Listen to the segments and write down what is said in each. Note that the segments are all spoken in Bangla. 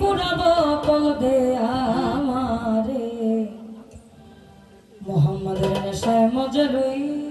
পুরাব কল দে আমারে। মোহাম্মদের নেশায় মজা অল্প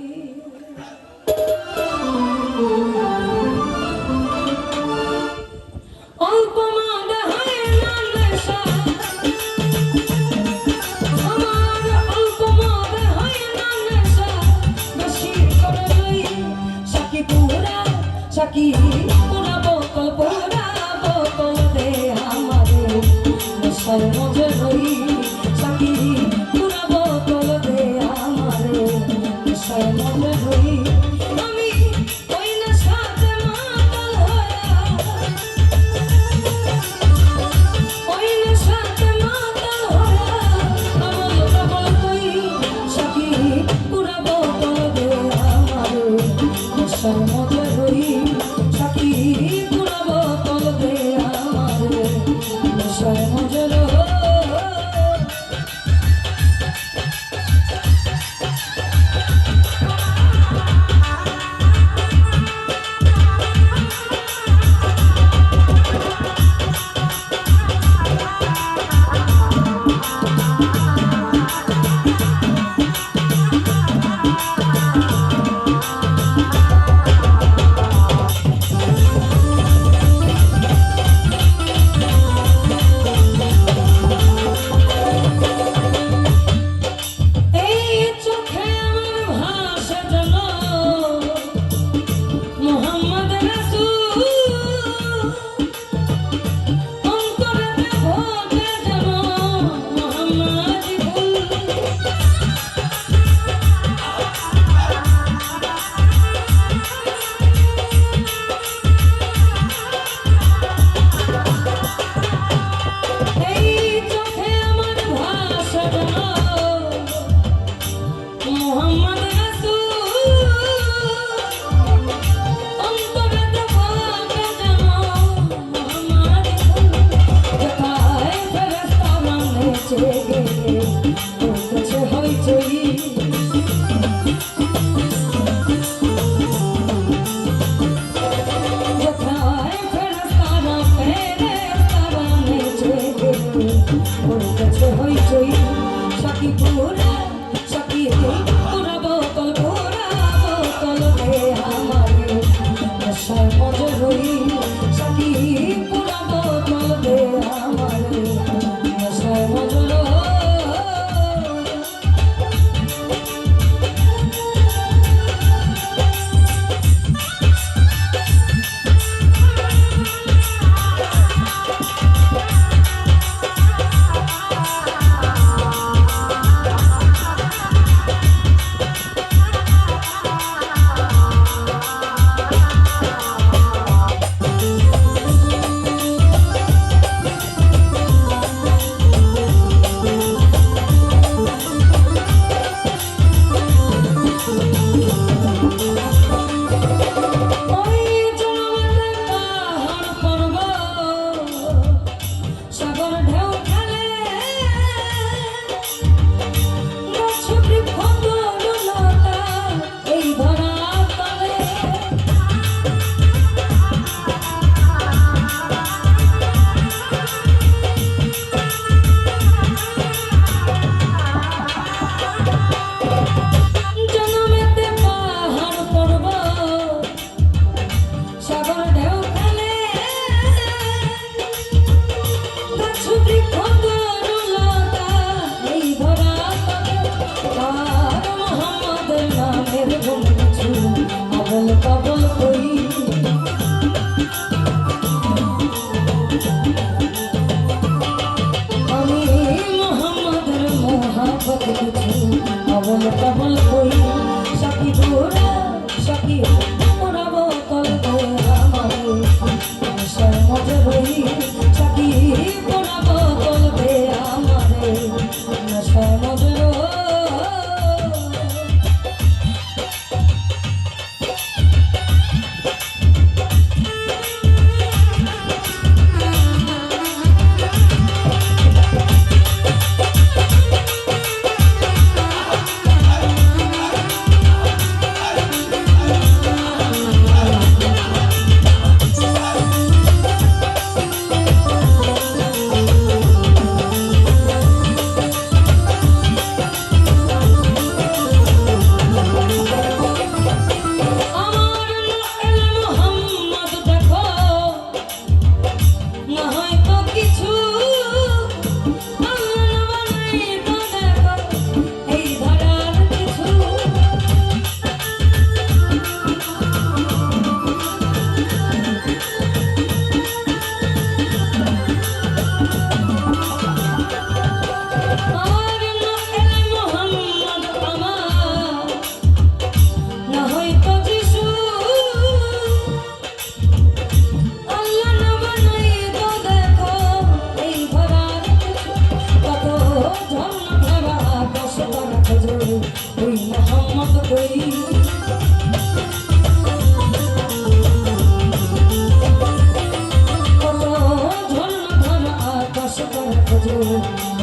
সখী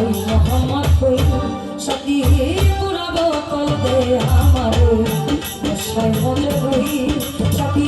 ওই মোহাম্মদ কইল সতী পুরাব কলতে আমার সর্বদা কইল সতী